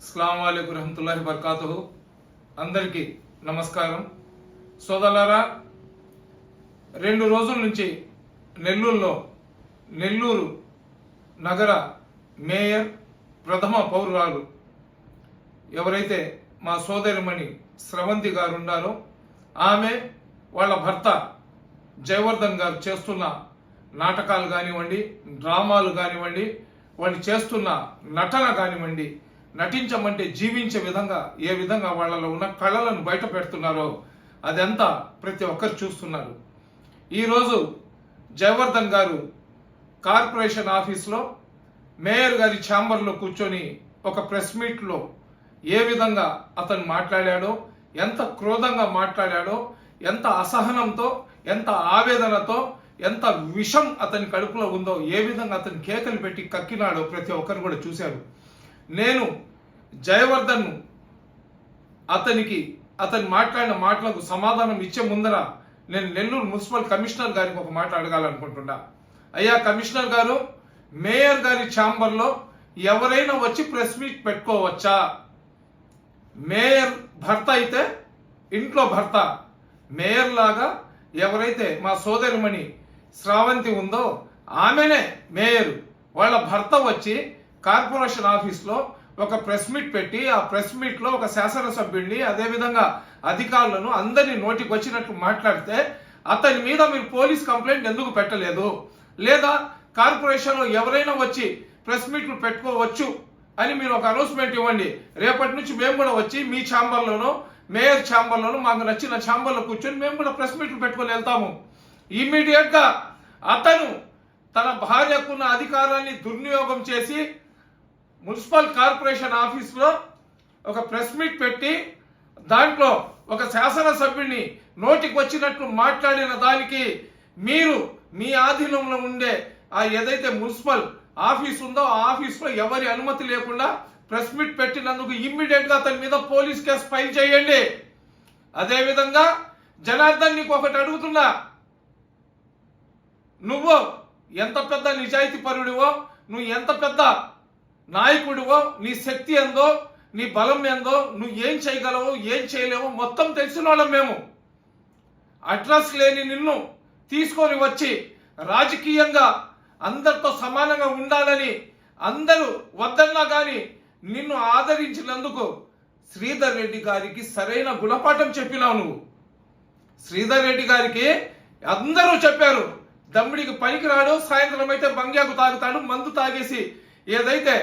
అస్సలం అయికు రహమతుల్లాహి బర్కాతు అందరికీ నమస్కారం. సోదరులారా రెండు రోజుల నుంచి నెల్లూరులో నెల్లూరు నగర మేయర్ ప్రథమ పౌరురాలు ఎవరైతే మా సోదరిమణి స్రవంతి గారు ఉన్నారో ఆమె వాళ్ళ భర్త జయవర్ధన్ గారు చేస్తున్న నాటకాలు కానివ్వండి డ్రామాలు కానివ్వండి వాళ్ళు చేస్తున్న నటన కానివ్వండి నటించమంటే జీవించే విధంగా ఏ విధంగా వాళ్ళలో ఉన్న కళలను బయట పెడుతున్నారో అదంతా ప్రతి ఒక్కరు చూస్తున్నారు. ఈరోజు జయవర్ధన్ గారు కార్పొరేషన్ ఆఫీస్లో మేయర్ గారి ఛాంబర్లో కూర్చొని ఒక ప్రెస్ మీట్లో ఏ విధంగా అతను మాట్లాడాడో ఎంత క్రోధంగా మాట్లాడాడో ఎంత అసహనంతో ఎంత ఆవేదనతో ఎంత విషం అతని కడుపులో ఉందో ఏ విధంగా అతను కేకలు పెట్టి కక్కినాడో ప్రతి ఒక్కరు కూడా చూశారు. నేను జయవర్ధన్ అతనికి అతను మాట్లాడిన మాటలకు సమాధానం ఇచ్చే ముందర నేను నెల్లూరు మున్సిపల్ కమిషనర్ గారికి ఒక మాట అడగాలనుకుంటున్నా. అయ్యా కమిషనర్ గారు మేయర్ గారి ఛాంబర్లో ఎవరైనా వచ్చి ప్రెస్ మీట్ పెట్టుకోవచ్చా? మేయర్ భర్త అయితే ఇంట్లో భర్త. మేయర్ లాగా ఎవరైతే మా సోదరిమణి శ్రావంతి ఉందో ఆమెనే మేయర్. వాళ్ళ భర్త వచ్చి కార్పొరేషన్ ఆఫీస్లో ఒక ప్రెస్ మీట్ పెట్టి ఆ ప్రెస్ మీట్లో ఒక శాసనసభ్యుడిని అదేవిధంగా అధికారులను అందరినీ నోటికి వచ్చినట్లు మాట్లాడితే అతని మీద మీరు పోలీస్ కంప్లైంట్ ఎందుకు పెట్టలేదు? లేదా కార్పొరేషన్లో ఎవరైనా వచ్చి ప్రెస్ మీట్లు పెట్టుకోవచ్చు అని మీరు ఒక అనౌన్స్మెంట్ ఇవ్వండి. రేపటి నుంచి మేము కూడా వచ్చి మీ ఛాంబర్లోనో మేయర్ ఛాంబర్లోనో మాకు నచ్చిన ఛాంబర్లో కూర్చొని మేము కూడా ప్రెస్ మీట్లు పెట్టుకొని వెళ్తాము. ఇమ్మీడియట్గా అతను తన భార్యకున్న అధికారాన్ని దుర్వినియోగం చేసి మున్సిపల్ కార్పొరేషన్ ఆఫీస్లో ఒక ప్రెస్ మీట్ పెట్టి దాంట్లో ఒక శాసనసభ్యుడిని నోటికి వచ్చినట్లు మాట్లాడిన దానికి మీరు మీ ఆధీనంలో ఉండే ఆ ఏదైతే మున్సిపల్ ఆఫీస్ ఉందో ఆ ఆఫీస్లో ఎవరి అనుమతి లేకుండా ప్రెస్ మీట్ పెట్టినందుకు ఇమ్మీడియట్గా అతని మీద పోలీస్ కేసు ఫైల్ చేయండి. అదేవిధంగా జనార్దన్ నీకు ఒకటి అడుగుతున్నా. నువ్వు ఎంత పెద్ద నిజాయితీ పరుడివో నువ్వు ఎంత పెద్ద నాయకుడివో నీ శక్తి ఎందో నీ బలం ఏందో నువ్వు ఏం చేయగలవో ఏం చేయలేవో మొత్తం తెలిసిన వాళ్ళం మేము. అడ్రస్ లేని నిన్ను తీసుకొని వచ్చి రాజకీయంగా అందరితో సమానంగా ఉండాలని అందరూ వద్దన్నా కానీ నిన్ను ఆదరించినందుకు శ్రీధర్ రెడ్డి గారికి సరైన గుణపాఠం చెప్పినావు నువ్వు. శ్రీధర్ రెడ్డి గారికి అందరూ చెప్పారు దమ్ముడికి పనికిరాడు సాయంత్రం అయితే బంగ్యాకు తాగుతాడు మందు తాగేసి ఏదైతే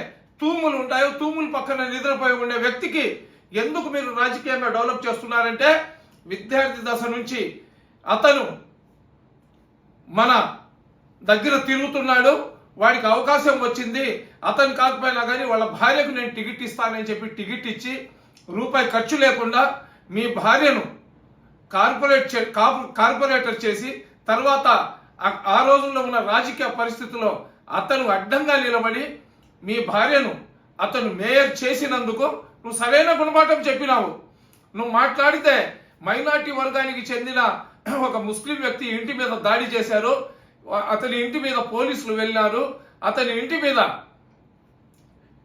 తూములు ఉంటాయో తూములు పక్కన నిద్రపోయి ఉండే వ్యక్తికి ఎందుకు మీరు రాజకీయంగా డెవలప్ చేస్తున్నారంటే విద్యార్థి దశ నుంచి అతను మన దగ్గర తిరుగుతున్నాడు వాడికి అవకాశం వచ్చింది అతను కాకపోయినా కానీ వాళ్ళ భార్యకు నేను టికెట్ ఇస్తానని చెప్పి టికెట్ ఇచ్చి రూపాయి ఖర్చు లేకుండా మీ భార్యను కార్పొరేట్ చే- కాపు- కార్పొరేటర్ చేసి తర్వాత ఆ రోజుల్లో ఉన్న రాజకీయ పరిస్థితుల్లో అతను అడ్డంగా నిలబడి మీ భార్యను అతను మేయర్ చేసినందుకు నువ్వు సరైన గుణపాఠం చెప్పినావు. నువ్వు మాట్లాడితే మైనార్టీ వర్గానికి చెందిన ఒక ముస్లిం వ్యక్తి ఇంటి మీద దాడి చేశారు. అతని ఇంటి మీద పోలీసులు వెళ్ళారు అతని ఇంటి మీద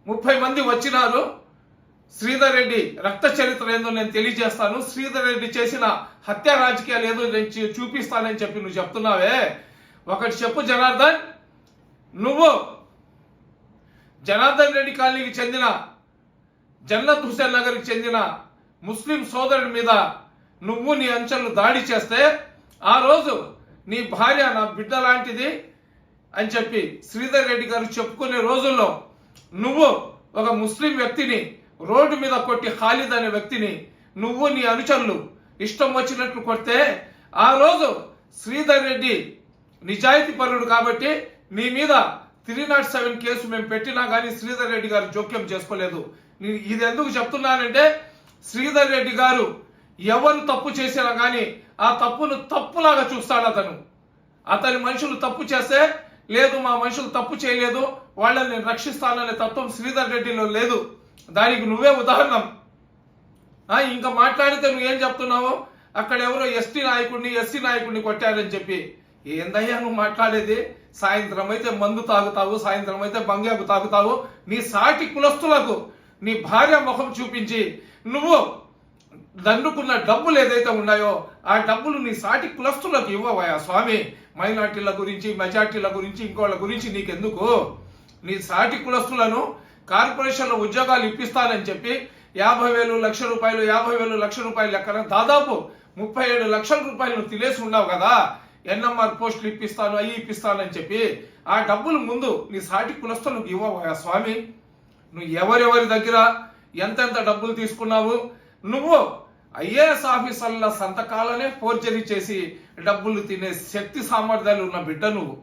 ముప్పై మంది వచ్చినారు. శ్రీధర్ రెడ్డి రక్త చరిత్ర ఏందో నేను తెలియజేస్తాను. శ్రీధర్ రెడ్డి చేసిన హత్య రాజకీయాలు ఏదో నేను చూపిస్తానని చెప్పి నువ్వు చెప్తున్నావే. ఒకటి చెప్పు జనార్దన్ నువ్వు జనార్దన్ రెడ్డి కాలనీకి చెందిన జన్నత్ హుసేన్ నగర్కి చెందిన ముస్లిం సోదరుడి మీద నువ్వు నీ అంచెలు దాడి చేస్తే ఆ రోజు నీ భార్య నా బిడ్డ లాంటిది అని చెప్పి శ్రీధర్ రెడ్డి గారు చెప్పుకునే రోజుల్లో నువ్వు ఒక ముస్లిం వ్యక్తిని రోడ్డు మీద కొట్టి ఖాలిద్ అనే వ్యక్తిని నువ్వు నీ అనుచరులు ఇష్టం వచ్చినట్లు కొడితే ఆ రోజు శ్రీధర్ రెడ్డి నిజాయితీ పరుడు కాబట్టి నీ మీద త్రీ నాట్ సెవెన్ కేసు మేము పెట్టినా కానీ శ్రీధర్ రెడ్డి గారు జోక్యం చేసుకోలేదు. నేను ఇది ఎందుకు చెప్తున్నానంటే శ్రీధర్ రెడ్డి గారు ఎవరు తప్పు చేసినా కానీ ఆ తప్పును తప్పులాగా చూస్తాడు అతను. అతని మనుషులు తప్పు చేస్తే లేదు మా మనుషులు తప్పు చేయలేదు వాళ్ళని నేను రక్షిస్తాననే తత్వం శ్రీధర్ రెడ్డిలో లేదు. దానికి నువ్వే ఉదాహరణ. ఇంకా మాట్లాడితే నువ్వేం చెప్తున్నావు? అక్కడ ఎవరో ఎస్టీ నాయకుడిని ఎస్సీ నాయకుడిని కొట్టారని చెప్పి. ఏందయ్యా నువ్వు మాట్లాడేది? సాయంత్రం అయితే మందు తాగుతావు సాయంత్రం అయితే బంగ్యాకు తాగుతావు. నీ సాటి కులస్తులకు నీ భార్య ముఖం చూపించి నువ్వు దండుకున్న డబ్బులు ఏదైతే ఉన్నాయో ఆ డబ్బులు నీ సాటి కులస్తులకు ఇవ్వవయా స్వామి. మైనార్టీల గురించి మెజార్టీల గురించి ఇంకోళ్ళ గురించి నీకెందుకు? నీ సాటి కులస్తులను కార్పొరేషన్లో ఉద్యోగాలు ఇప్పిస్తానని చెప్పి యాభై వేలు లక్ష రూపాయలు యాభై వేలు లక్ష రూపాయలు లెక్కన దాదాపు ముప్పై ఏడు లక్షల రూపాయలు నువ్వు తినేసి ఉన్నావు కదా. ఎన్ఎంఆర్ పోస్టులు ఇప్పిస్తాను అవి ఇప్పిస్తానని చెప్పి ఆ డబ్బులు ముందు నీ సాటి కులస్తులకు ఇవ్వవయా స్వామి. నువ్వు ఎవరెవరి దగ్గర ఎంతెంత డబ్బులు తీసుకున్నావు? నువ్వు ఐఏఎస్ ఆఫీసర్ల సంతకాలనే ఫోర్జరీ చేసి డబ్బులు తినే శక్తి సామర్థ్యాలు ఉన్న బిడ్డ నువ్వు.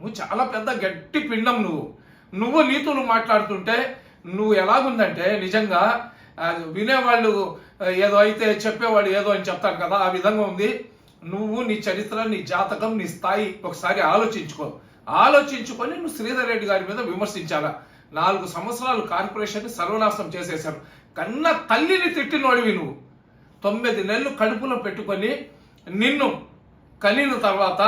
నువ్వు చాలా పెద్ద గట్టి పిండం నువ్వు. నువ్వు నీతులు మాట్లాడుతుంటే నువ్వు ఎలాగుందంటే నిజంగా వినేవాళ్ళు ఏదో అయితే చెప్పేవాడు ఏదో అని చెప్తారు కదా ఆ విధంగా ఉంది. నువ్వు నీ చరిత్ర నీ జాతకం నీ స్థాయి ఒకసారి ఆలోచించుకో. ఆలోచించుకొని నువ్వు శ్రీధర్ రెడ్డి గారి మీద విమర్శించాలా? నాలుగు సంవత్సరాలు కార్పొరేషన్ సర్వనాశనం చేసేశారు. కన్న తల్లిని తిట్టినోడివి నువ్వు. తొమ్మిది నెలలు కడుపులో పెట్టుకొని నిన్ను కలిగిన తర్వాత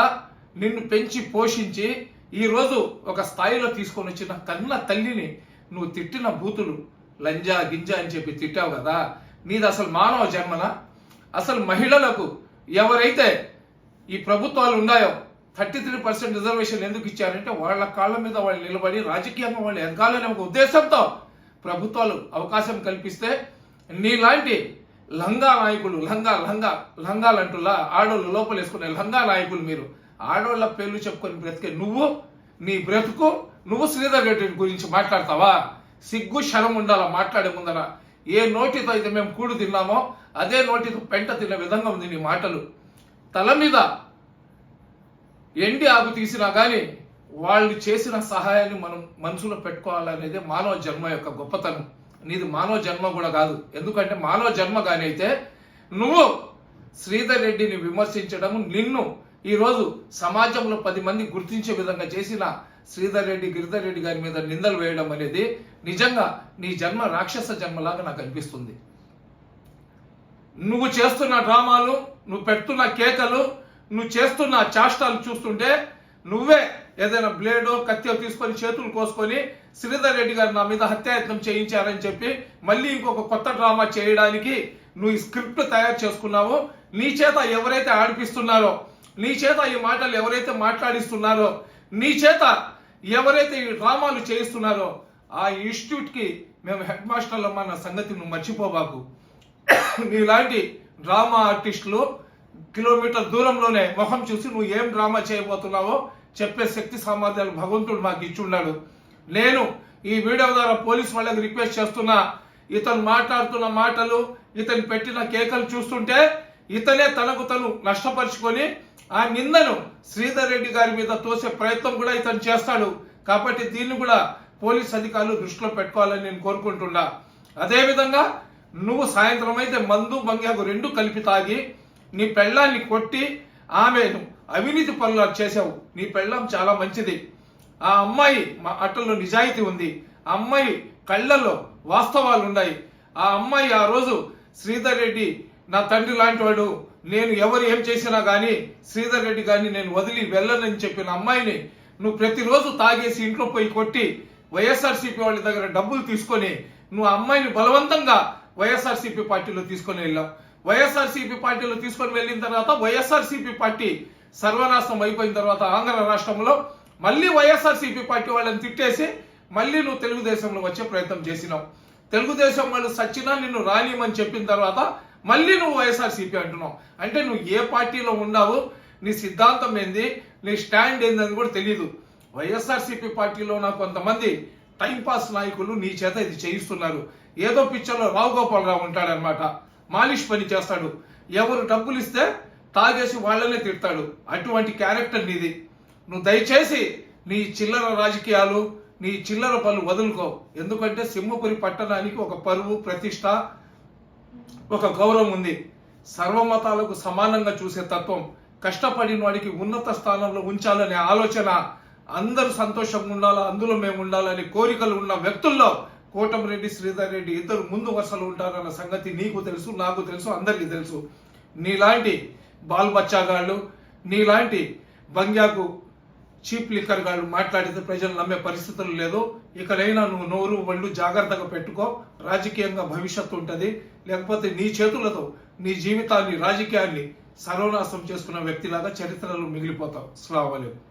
నిన్ను పెంచి పోషించి ఈరోజు ఒక స్థాయిలో తీసుకొని వచ్చిన కన్న తల్లిని నువ్వు తిట్టిన బూతులు లంజా గింజ అని చెప్పి తిట్టావు కదా? నీది అసలు మానవ జన్మన? అసలు మహిళలకు ఎవరైతే ఈ ప్రభుత్వాలు ఉన్నాయో థర్టీ త్రీ పర్సెంట్ రిజర్వేషన్ ఎందుకు ఇచ్చారంటే వాళ్ళ కాళ్ళ మీద వాళ్ళు నిలబడి రాజకీయంగా వాళ్ళు ఎదగాలనే ఒక ఉద్దేశంతో ప్రభుత్వాలు అవకాశం కల్పిస్తే నీలాంటి లంగా నాయకులు లంగా లంగా లంగాలంటులా ఆడోళ్ళు లోపల వేసుకునే లంగా నాయకులు మీరు ఆడోళ్ళ పేర్లు చెప్పుకొని బ్రతికే నువ్వు నీ బ్రతుకు నువ్వు శ్రీధర్ రెడ్డి గురించి మాట్లాడతావా? సిగ్గు శరం ఉండాలా మాట్లాడే ముందర? ఏ నోటితో అయితే మేము కూడు తిన్నామో అదే నోటితో పెంట తిన్న విధంగా ఉంది నీ మాటలు. తల మీద ఎండి ఆకు తీసినా కానీ వాళ్ళు చేసిన సహాయాన్ని మనం మనసులో పెట్టుకోవాలనేది మానవ జన్మ యొక్క గొప్పతనం. నీది మానవ జన్మ కూడా కాదు. ఎందుకంటే మానవ జన్మ కానీ అయితే నువ్వు శ్రీధర్ రెడ్డిని విమర్శించడం నిన్ను ఈరోజు సమాజంలో పది మంది గుర్తించే విధంగా చేసిన శ్రీధర్ రెడ్డి గిరిధర్ రెడ్డి గారి మీద నిందలు వేయడం అనేది నిజంగా నీ జన్మ రాక్షస జన్మలాగా నాకు అనిపిస్తుంది. నువ్వు చేస్తున్న డ్రామాలు నువ్వు పెడుతున్న కేకలు నువ్వు చేస్తున్న చాష్టాలు చూస్తుంటే నువ్వే ఏదైనా బ్లేడో కత్తియో తీసుకొని చేతులు కోసుకొని శ్రీధర్ రెడ్డి గారు నా మీద హత్యాయత్నం చేయించారని చెప్పి మళ్ళీ ఇంకొక కొత్త డ్రామా చేయడానికి నువ్వు ఈ స్క్రిప్ట్ తయారు చేసుకున్నావు. నీ చేత ఎవరైతే ఆడిపిస్తున్నారో నీ చేత ఈ మాటలు ఎవరైతే మాట్లాడిస్తున్నారో నీ చేత ఎవరైతే ఈ డ్రామాలు చేయిస్తున్నారో ఆ ఇన్స్టిట్యూట్కి మేము హెడ్ మాస్టర్లు నా సంగతి నువ్వు మర్చిపోబాకు. నీలాంటి డ్రామా ఆర్టిస్టులు కిలోమీటర్ దూరంలోనే ముఖం చూసి నువ్వు ఏం డ్రామా చేయబోతున్నావో చెప్పే శక్తి సామర్థ్యాలు భగవంతుడు మాకు ఇచ్చున్నాడు. నేను ఈ వీడియో ద్వారా పోలీస్ వాళ్ళకి రిక్వెస్ట్ చేస్తున్నా ఇతను మాట్లాడుతున్న మాటలు ఇతను పెట్టిన కేకలు చూస్తుంటే ఇతనే తనకు తను నష్టపరుచుకొని ఆ నిందను శ్రీధర్ రెడ్డి గారి మీద తోసే ప్రయత్నం కూడా ఇతను చేస్తాడు. కాబట్టి దీన్ని కూడా పోలీస్ అధికారులు దృష్టిలో పెట్టుకోవాలని నేను కోరుకుంటున్నా. అదేవిధంగా నువ్వు సాయంత్రం అయితే మందు బంగ్యాకు రెండు కలిపి తాగి నీ పెళ్ళాన్ని కొట్టి ఆమె అవినీతి పనులు చేసావు. నీ పెళ్ళం చాలా మంచిది. ఆ అమ్మాయి మా అట్టల్లో నిజాయితీ ఉంది. ఆ అమ్మాయి కళ్ళల్లో వాస్తవాలు ఉన్నాయి. ఆ అమ్మాయి ఆ రోజు శ్రీధర్ రెడ్డి నా తండ్రి లాంటి వాడు నేను ఎవరు ఏం చేసినా కానీ శ్రీధర్ రెడ్డి గారిని నేను వదిలి వెళ్ళనని చెప్పిన అమ్మాయిని నువ్వు ప్రతిరోజు తాగేసి ఇంట్లో పోయి కొట్టి వైఎస్ఆర్సీపీ వాళ్ళ దగ్గర డబ్బులు తీసుకొని నువ్వు ఆ అమ్మాయిని బలవంతంగా వైఎస్ఆర్సీపీ పార్టీలో తీసుకొని వెళ్ళాం. వైఎస్ఆర్సీపీ పార్టీలో తీసుకొని వెళ్ళిన తర్వాత వైఎస్ఆర్సీపీ పార్టీ సర్వనాశనం అయిపోయిన తర్వాత ఆంధ్ర రాష్ట్రంలో మళ్ళీ వైఎస్ఆర్సీపీ పార్టీ వాళ్ళని తిట్టేసి మళ్ళీ నువ్వు తెలుగుదేశంలో వచ్చే ప్రయత్నం చేసినావు. తెలుగుదేశం వాళ్ళు సచ్చినా నిన్ను రానియమని చెప్పిన తర్వాత మళ్ళీ నువ్వు వైఎస్ఆర్సీపీ అంటున్నావు. అంటే నువ్వు ఏ పార్టీలో ఉన్నావు? నీ సిద్ధాంతం ఏంది? నీ స్టాండ్ ఏందని కూడా తెలియదు వైఎస్ఆర్సీపీ పార్టీలో ఉన్న కొంతమంది టైంపాస్ నాయకులు నీ చేత ఇది చేయిస్తున్నారు. ఏదో పిక్చర్లో రావు గోపాలరావు ఉంటాడనమాట మాలిష్ పని చేస్తాడు. ఎవరు డబ్బులు ఇస్తే తాగేసి వాళ్ళనే తిడతాడు. అటువంటి క్యారెక్టర్ నీది. నువ్వు దయచేసి నీ చిల్లర రాజకీయాలు నీ చిల్లర పనులు వదులుకో. ఎందుకంటే సింహపురి పట్టణానికి ఒక పరువు ప్రతిష్ట ఒక గౌరవం ఉంది. సర్వమతాలకు సమానంగా చూసే తత్వం కష్టపడిన వాడికి ఉన్నత స్థానంలో ఉంచాలనే ఆలోచన అందరూ సంతోషంగా ఉండాలా అందులో మేము ఉండాలనే కోరికలు ఉన్న వ్యక్తుల్లో కోటమిరెడ్డి శ్రీధర్ రెడ్డి ఇద్దరు ముందు వరుసలు ఉంటారన్న సంగతి నీకు తెలుసు నాకు తెలుసు అందరికీ తెలుసు. నీలాంటి బాల్ బచ్చాగాళ్ళు నీలాంటి బంగ్యాకు చీప్ లిక్కర్ గాళ్ళు మాట్లాడితే ప్రజలు నమ్మే పరిస్థితులు లేదు. ఇకనైనా నువ్వు నోరు ఒళ్ళు జాగ్రత్తగా పెట్టుకో. రాజకీయంగా భవిష్యత్తు ఉంటుంది. లేకపోతే నీ చేతులతో నీ జీవితాన్ని రాజకీయాన్ని సర్వనాశనం చేసుకున్న వ్యక్తిలాగా చరిత్రలో మిగిలిపోతావు. స్లావలేదు